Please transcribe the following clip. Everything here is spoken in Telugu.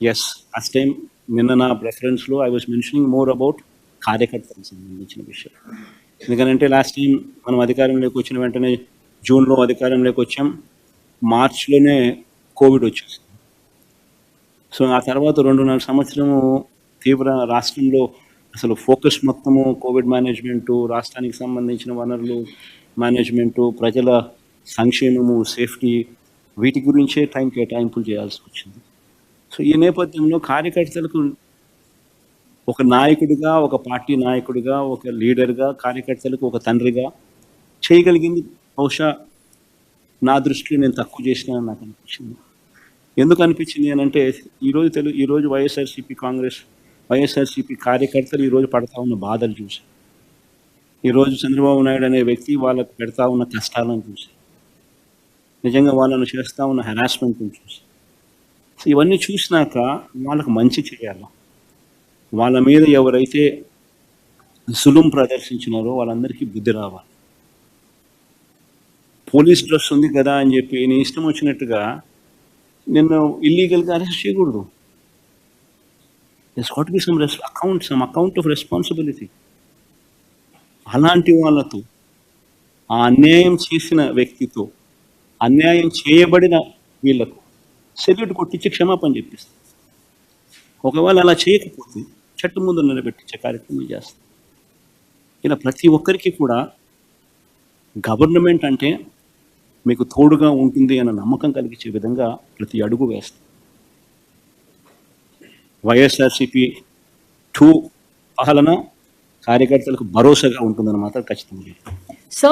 ఎస్ ఫస్ట్ టైం నిన్న నా ప్రెఫరెన్స్లో I was mentioning more about కార్యకర్తలకు సంబంధించిన విషయం. ఎందుకంటే లాస్ట్ టైం మనం అధికారంలోకి వచ్చిన వెంటనే జూన్లో అధికారంలోకి వచ్చాం. మార్చ్లోనే కోవిడ్ వచ్చేసింది. సో ఆ తర్వాత రెండున్నర సంవత్సరము తీవ్ర రాష్ట్రంలో అసలు ఫోకస్ మొత్తము కోవిడ్ మేనేజ్మెంటు రాష్ట్రానికి సంబంధించిన వనరులు మేనేజ్మెంటు ప్రజల సంక్షేమము సేఫ్టీ వీటి గురించే టైం కేటాయింపులు చేయాల్సి వచ్చింది. సో ఈ నేపథ్యంలో కార్యకర్తలకు ఒక నాయకుడిగా ఒక పార్టీ నాయకుడిగా ఒక లీడర్గా కార్యకర్తలకు ఒక తండ్రిగా చేయగలిగింది. బహుశా నా దృష్టిలో నేను తక్కువ చేసినా నాకు అనిపించింది. ఎందుకు అనిపించింది అని అంటే ఈరోజు తెలుగు ఈరోజు వైఎస్ఆర్సీపీ కాంగ్రెస్ వైఎస్ఆర్సీపీ కార్యకర్తలు ఈరోజు పడతా ఉన్న బాధలు చూసి ఈరోజు చంద్రబాబు నాయుడు అనే వ్యక్తి వాళ్ళకు పెడతా ఉన్న కష్టాలను చూసి నిజంగా వాళ్ళను చేస్తూ ఉన్న హెరాస్మెంట్ని చూసి సో ఇవన్నీ చూసినాక వాళ్ళకు మంచి చేయాలి. వాళ్ళ మీద ఎవరైతే సులుం ప్రదర్శించినారో వాళ్ళందరికీ బుద్ధి రావాలి. పోలీస్ డ్రెస్ ఉంది కదా అని చెప్పి నీ ఇష్టం వచ్చినట్టుగా నిన్ను ఇల్లీగల్గా అరెస్ట్ చేయకూడదు. This got be some res account some account of responsibility అలాంటి వాళ్ళతో ఆ అన్యాయం చేసిన వ్యక్తితో అన్యాయం చేయబడిన వీళ్ళకు సెల్యూట్ కొట్టించి క్షమాపణ చెప్పిస్తాం. ఒకవేళ అలా చేయకపోతే చెట్టు ముందు నిలబెట్టించే కార్యక్రమం చేస్తాం. ఇలా ప్రతి ఒక్కరికి కూడా గవర్నమెంట్ అంటే మీకు తోడుగా ఉంటుంది అన్న నమ్మకం కలిగించే విధంగా ప్రతి అడుగు వేస్తాం. వైఎస్ఆర్సిపి టూ పాలన కార్యకర్తలకు భరోసాగా ఉంటుందని మాత్రం ఖచ్చితంగా సో